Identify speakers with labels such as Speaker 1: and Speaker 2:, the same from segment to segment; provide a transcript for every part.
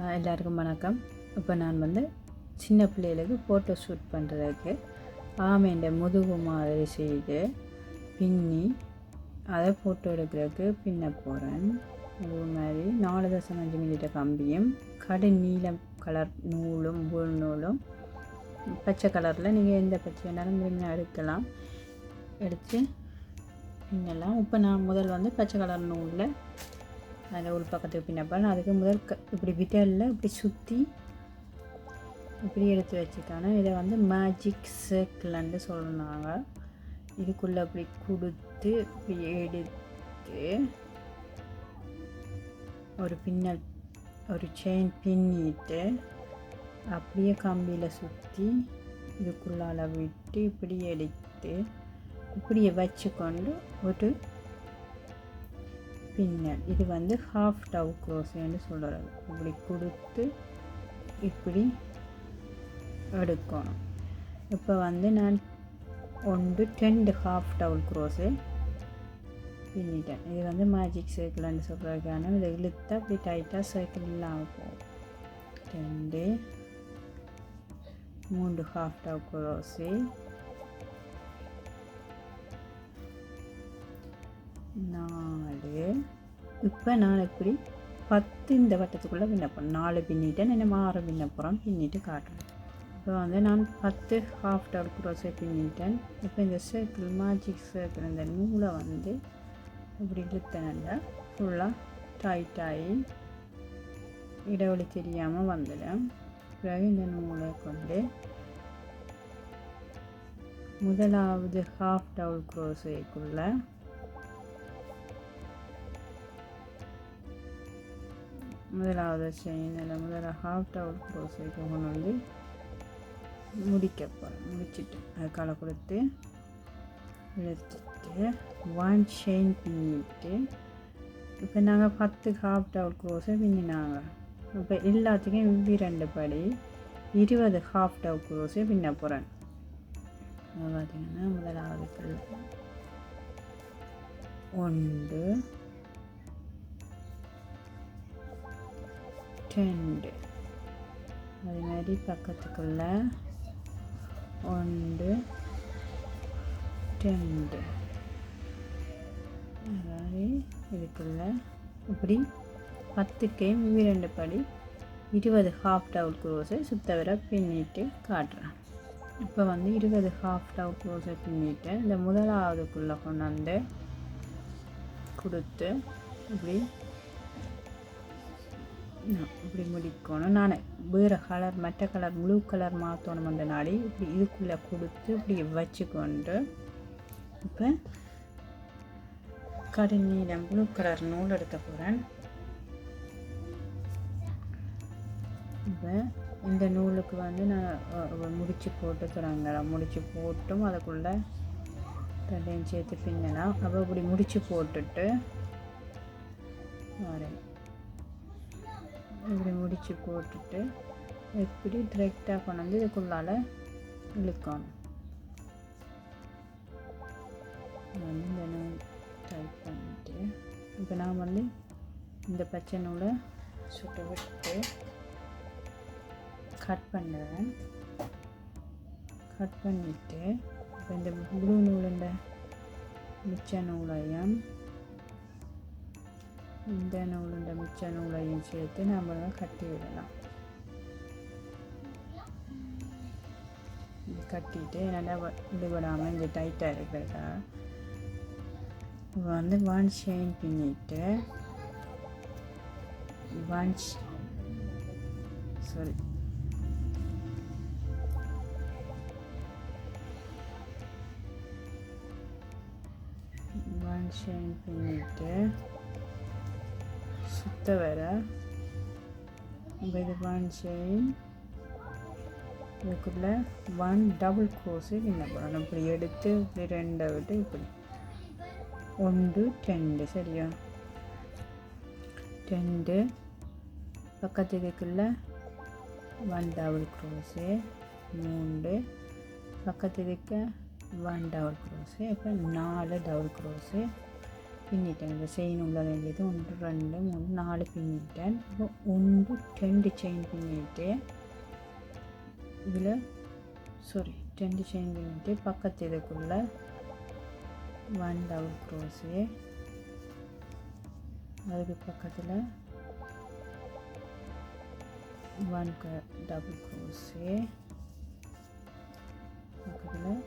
Speaker 1: எல்லாருக்கும் வணக்கம். இப்போ நான் வந்து சின்ன பிள்ளைகளுக்கு ஃபோட்டோ ஷூட் பண்ணுறதுக்கு ஆமைண்ட முதுகு மாதிரி செய்து பின்னி அதை ஃபோட்டோ எடுக்கிறதுக்கு பின்ன போகிறேன் இது மாதிரி நாலு தசம் அஞ்சு மில்லிட்டர் கம்பியும் கடு நீலம் கலர் நூலும் பூல் நூலும் பச்சை கலரில் நீங்கள் எந்த பச்சை வேணாலும் விரும்பினா எடுக்கலாம். எடுத்து பின்னலாம். இப்போ நான் முதல் வந்து பச்சை கலர் நூலில் அதில் ஒரு பக்கத்துக்கு பின்னப்ப அதுக்கு முதல் க இப்படி விட்டலில் இப்படி சுற்றி இப்படி எடுத்து வச்சுக்கானே இதை வந்து மேஜிக் சர்க்கிள்னு சொல்கிறாங்க இதுக்குள்ளே அப்படி கொடுத்து இப்படி எடுத்து ஒரு பின்னல் ஒரு செயின் பின்னிட்டு அப்படியே கம்பியில் சுற்றி இதுக்குள்ளால விட்டு இப்படி எடுத்து இப்படியே வச்சுக்கொண்டு ஒரு பின்னல் இது வந்து ஹாஃப் டவ் க்ரோஸ்ன்னு சொல்கிறது இப்படி கொடுத்து இப்படி எடுக்கணும். இப்போ வந்து நான் ஒன்று ரெண்டு ஹாஃப் டவுல் க்ரோஸு பின்னிட்டேன். இது வந்து மேஜிக் சர்க்கிள்னு சொல்கிறதுக்கான இதை இழுத்தா அப்படி டைட்டாக சர்க்கிள் இல்லாமல் போகும். ரெண்டு மூன்று ஹாஃப் டவ் க்ரோஸு நாலு. இப்போ நான் இப்படி பத்து இந்த வட்டத்துக்குள்ளே பின்னப்போம் நாலு பின்னிட்டேன் என்ன ஆறு பின்னப்புறம் பின்னிட்டு காட்டுறேன். இப்போ வந்து நான் பத்து ஹாஃப் டவுல் க்ரோஸை பின்னிட்டேன். இப்போ இந்த சர்க்கிள் மேஜிக் சர்க்கிள் இந்த நூலை வந்து இப்படி இழுத்தனண்டா ஃபுல்லாக டைட்டாகி இடைவெளி தெரியாமல் வந்துடும். பிறகு இந்த நூலை கொண்டு முதலாவது ஹாஃப் டவுல் க்ரோஸைக்குள்ளே முதலாவது செயினில் முதல்ல ஹாஃப் டவுல் க்ரோஸைக்கு கொண்டு வந்து முடிக்க போகிறேன் முடிச்சுட்டு அதுக்கால கொடுத்து எடுத்துட்டு ஒன் செயின் பின்னிட்டு இப்போ நாங்கள் பத்து ஹாஃப் டவுல் க்ரோஸை பின்னினாங்க. இப்போ எல்லாத்துக்கும் இவ்வி ரெண்டு படி இருபது ஹாஃப் டவுல் க்ரோஸை பின்ன போகிறேன் அது பார்த்தீங்கன்னா முதலாவது ஒன்று ரெண்டு அது மாதிரி பக்கத்துக்குள்ள ஒன்று ரெண்டு அதாவது இதுக்குள்ள இப்படி பத்துக்கே இரண்டு படி இருபது ஹாஃப் டவுல் க்ரோஸை சுத்தவர பின்னிட்டு காட்டுறேன். இப்போ வந்து இருபது ஹாஃப் டவுல் க்ரோஸை பின்னிட்டு இந்த முதலாவதுக்குள்ளே கொண்டாந்து கொடுத்து இப்படி நான் இப்படி முடிக்கணும். நான் வேறு கலர் மற்ற கலர் ப்ளூ கலர் மாற்றணும் அந்த நாடி இப்படி இதுக்குள்ளே கொடுத்து இப்படி வச்சுக்கொண்டு இப்போ கடுநீளம் ப்ளூ கலர் நூல் எடுக்க போகிறேன் இப்போ இந்த நூலுக்கு வந்து நான் முடிச்சு போட்டு தொடங்கலாம் முடிச்சு போட்டும் அதுக்குள்ளே ரெண்டையும் சேர்த்து பின்னலாம். அப்போ இப்படி முடிச்சு போட்டுட்டு வரேன் இப்படி முடிச்சு போட்டுட்டு இப்படி டிரெக்டாக கொண்டு வந்து இதுக்குள்ளால் இழுக்கணும். வந்து இந்த டைப் பண்ணிட்டு இப்போ நான் வந்து இந்த பச்சை நூலை சுட்டு விட்டு கட் பண்ணுறேன். கட் பண்ணிவிட்டு இப்போ இந்த ப்ளூ நூலுண்ட மிச்ச நூலையும் இந்த நூலுண்ட மிச்ச நூலையும் சேர்த்து நம்ம கட்டி விடலாம். கட்டிட்டு நல்லா விடுபடாமல் இங்கே டைட்டாக இருக்கிறதா? இப்போ வந்து ஒன் செயின் பின்னிட்டு ஒன் சாரி ஒன் செயின் பின்னிட்டு சுத்த வர இப்போ இது ஒன் இதுக்குள்ளே ஒன் டபுள் க்ரோஸு என்ன பண்ணணும்? இப்படி எடுத்து இப்படி ரெண்டை விட்டு இப்படி. ஒன்று ரெண்டு சரியா? ரெண்டு பக்கத்து இதுக்குள்ள ஒன் டபுள் க்ரோஸு மூன்று. பக்கத்து இதுக்கு ஒன் டபுள் க்ரோஸு இப்போ நாலு டபுள் க்ரோஸு பின்னிட்டேன் இந்த செயின் உள்ள வேண்டியது ஒன்று ரெண்டு மூணு நாலு பின்னிட்டேன் இப்போ ஒன்று ரெண்டு செயின் பின்னிட்டு இதில் சாரி ரெண்டு செயின் பின்னிட்டு பக்கத்து இதுக்குள்ளே ஒன் டபுள் க்ரோஸு அதுக்கு பக்கத்தில் ஒன் டபுள் க்ரோஸு பக்கத்தில்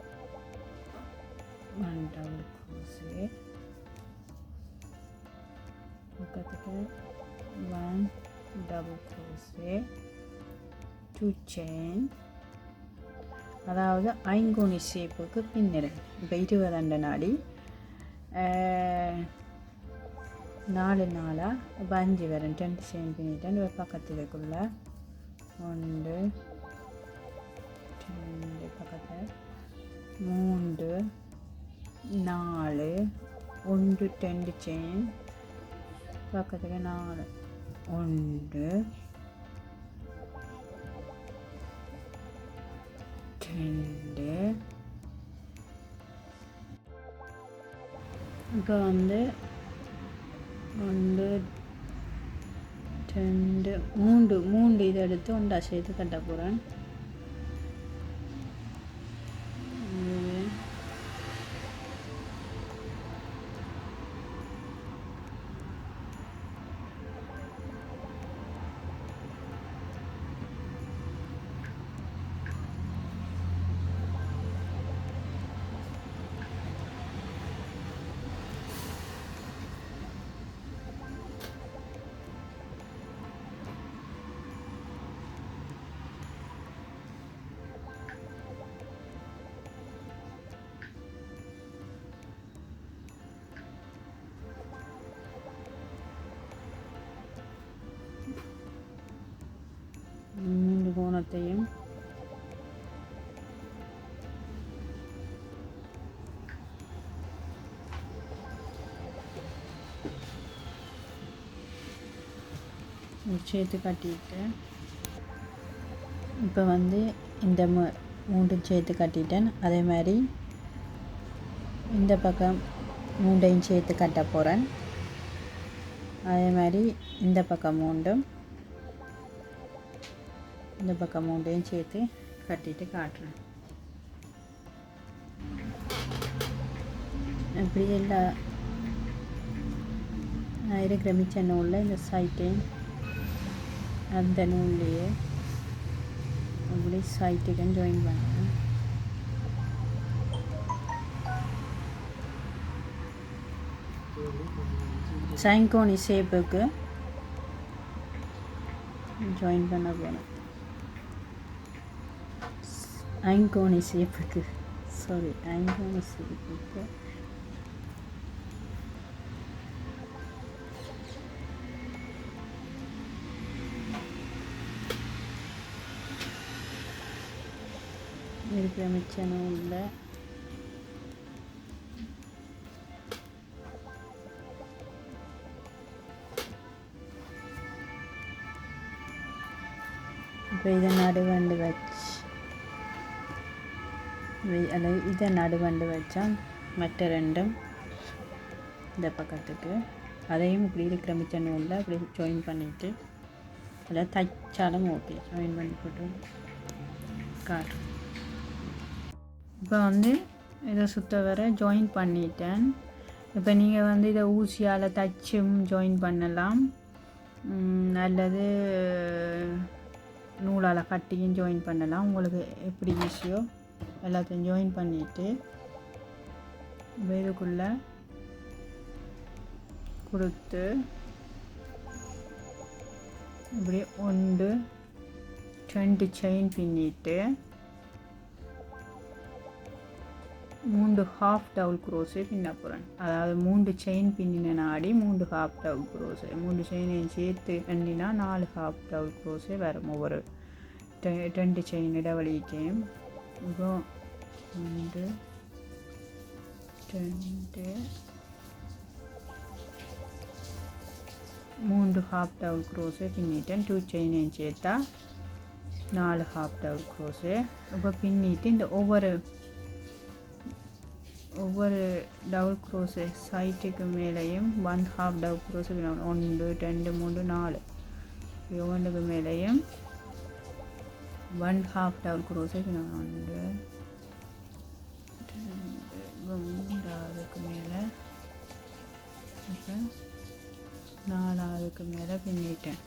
Speaker 1: ஒன் டபுள் பக்கத்துக்கு one double crochet two chain அதாவது ஐங்கோணி ஷேப்புக்கு பின்னிறேன் இப்போ இருபதாண்ட நாடி நாலு நாளாக இப்போ அஞ்சு வரும். ரெண்டு செயின் பின்னிட்டேன் பக்கத்துக்குள்ள ஒன்று ரெண்டு பக்கத்தில். மூன்று நாலு ஒன்று ரெண்டு செயின் பக்கத்தில் நாலு ஒன்று. ரெண்டு. இப்போ வந்து ஒன்று ரெண்டு மூன்று. மூன்று இதை எடுத்து ஒன்றா சேர்த்து கட்ட போகிறேன் மூன்று சேர்த்து கட்டிட்டு. இப்போ வந்து இந்த மூண்டும் சேர்த்து கட்டிட்டேன். அதே மாதிரி இந்த பக்கம் மூண்டையும் சேர்த்து கட்ட போகிறேன் அதே மாதிரி இந்த பக்கம் மூண்டும் இந்த பக்கம் மூண்டையும் சேர்த்து கட்டிட்டு காட்டுறேன். இப்படி எல்லா நான் இருக்கிற மிச்ச நூலில் இந்த சைட்டையும் அந்த நூல்லையே அப்படி சைட்டுக்கும் ஜாயின் பண்ணுறேன். சைங்கோனி ஷேப்புக்கு ஜாயின் பண்ண போனேன் ஐங்கோணி ஷேப்புக்கு சாரி ஐங்கோணி ஷேப்புக்கு இருக்கிற மிச்சனும் இல்லை இப்போ இதை நடுவண்டு வச்சு அல்லது இதை நடுவண்டு வச்சா மற்ற ரெண்டும் இந்த பக்கத்துக்கு. அதையும் இப்படி இருக்கிற மிச்ச நூலில் அப்படி ஜாயின் பண்ணிவிட்டு அதில் தைச்சாலும் ஓகே ஜாயின் பண்ணி போட்டு காட்டு. இப்போ வந்து இதை சுற்ற வர ஜாயின் பண்ணிட்டேன். இப்போ நீங்கள் வந்து இதை ஊசியால் தைச்சும் ஜாயின் பண்ணலாம். அல்லது நூலால் கட்டியும் ஜாயின் பண்ணலாம். உங்களுக்கு எப்படி ஈஸியோ எல்லாத்தையும் ஜாயின் பண்ணிவிட்டு இதுக்குள்ளே கொடுத்து இப்படி ஒன்று ரெண்டு செயின் பின்னிட்டு மூன்று ஹாஃப் டவுல் குரோஸு பின்ன போகிறேன் அதாவது மூன்று செயின் பின்னின நாடி மூன்று ஹாஃப் டவுல் குரோஸு மூன்று செயினையும் சேர்த்து எண்ணினா நாலு ஹாஃப் டவுல் குரோஸே வரும் ஒவ்வொரு. ரெண்டு செயின் இடைவெளிக்கையும். இப்போ ரெண்டு ரெண்டு மூன்று ஹாஃப் டவுல் குரோஸே பின்னிட்டேன் டூ செயினையும் சேர்த்தா நாலு ஹாஃப் டவுல் க்ரோஸு இப்போ பின்னிட்டு இந்த ஒவ்வொரு ஒவ்வொரு டவுல் க்ரோஸு சைட்டுக்கு மேலேயும் ஒன் ஹாஃப் டவுல் க்ரோஸு ஒன்று ரெண்டு மூணு நாலு ஒவ்வொன்றுக்கு மேலேயும் ஒன் ஹாஃப் டபுள் க்ரோஸு ஒன்று மூன்றாவதுக்கு மேலே இப்போ நாலாவதுக்கு மேலே பின்னிட்டேன்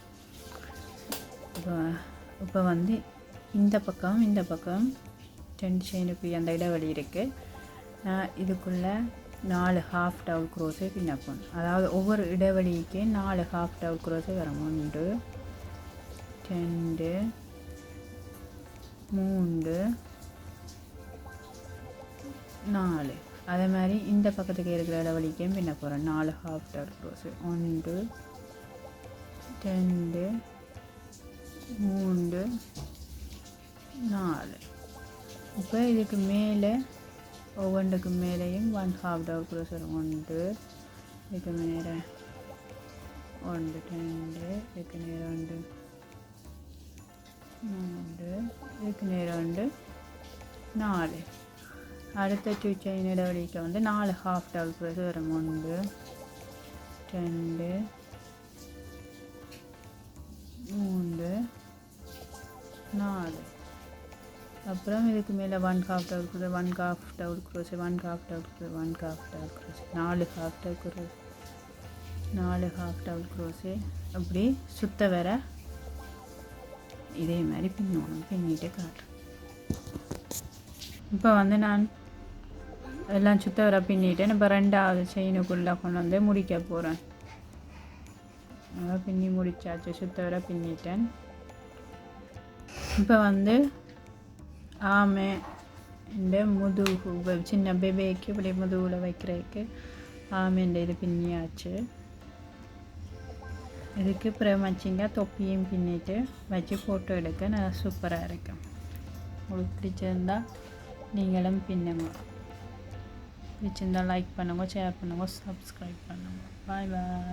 Speaker 1: இப்போ இப்போ வந்து இந்த பக்கம் இந்த பக்கம் ரெண்டு செயினுக்கு அந்த இடைவெளி இருக்குது நான் இதுக்குள்ளே நாலு ஹாஃப் டவுல் குரோஸே பின்னப்போம் அதாவது ஒவ்வொரு இடைவெளிக்கு நாலு ஹாஃப் டவுல் குரோஸே வரும் ஒன்று ரெண்டு மூன்று நாலு. அதே மாதிரி இந்த பக்கத்துக்கு இருக்கிற இடவழிக்கையும் பின்ன போகிறேன் நாலு ஹாஃப் டர் ரோஸு ஒன்று ரெண்டு மூன்று நாலு. இப்போ இதுக்கு மேலே ஒவ்வொன்றுக்கு மேலேயும் ஒன் ஹாஃப் டவர் க்ரோஸ் வரும் ஒன்று இதுக்கு மேலே ஒன்று ரெண்டு இதுக்கு நேரம் ஒன்று மூன்று இதுக்கு நேரம் நாலு அடுத்த டூ செயின் இடைவெளிக்கு வந்து நாலு ஹாஃப் டபுள் க்ரோஸ் வரும் ஒன்று ரெண்டு மூன்று நாலு அப்புறம் இதுக்கு மேலே one half double cross one half double cross one half double cross one half double cross நாலு ஹாஃப் டபுள் குரோஸ் நாலு ஹாஃப் டவுல் குரோஸு அப்படி சுத்த வர இதே மாதிரி பின்னணும் பின்னிட்டு காட்டுறேன் இப்போ வந்து நான் எல்லாம் சுத்த வர பின்னிட்டேன் இப்போ ரெண்டாவது செயினுக்குள்ளே கொண்டு வந்து முடிக்க போகிறேன். பின்னி முடிச்சாச்சு சுத்த வர பின்னிட்டேன். இப்போ வந்து ஆமை இந்த முதுகு சின்ன பேபேக்கு இப்படி முதுகில் வைக்கிறதுக்கு ஆமைன்ற இது பின்னியாச்சு. இதுக்கு பிரமச்சிங்க தொப்பியும் பின்னிட்டு வச்சு ஃபோட்டோ எடுக்க நல்லா சூப்பராக இருக்கும் உங்களுக்கு பிடிச்சிருந்தால் நீங்களும் பின்னுங்க. பிடிச்சிருந்தால் லைக் பண்ணுங்க ஷேர் பண்ணுங்க சப்ஸ்கிரைப் பண்ணுங்க. பாய் பாய்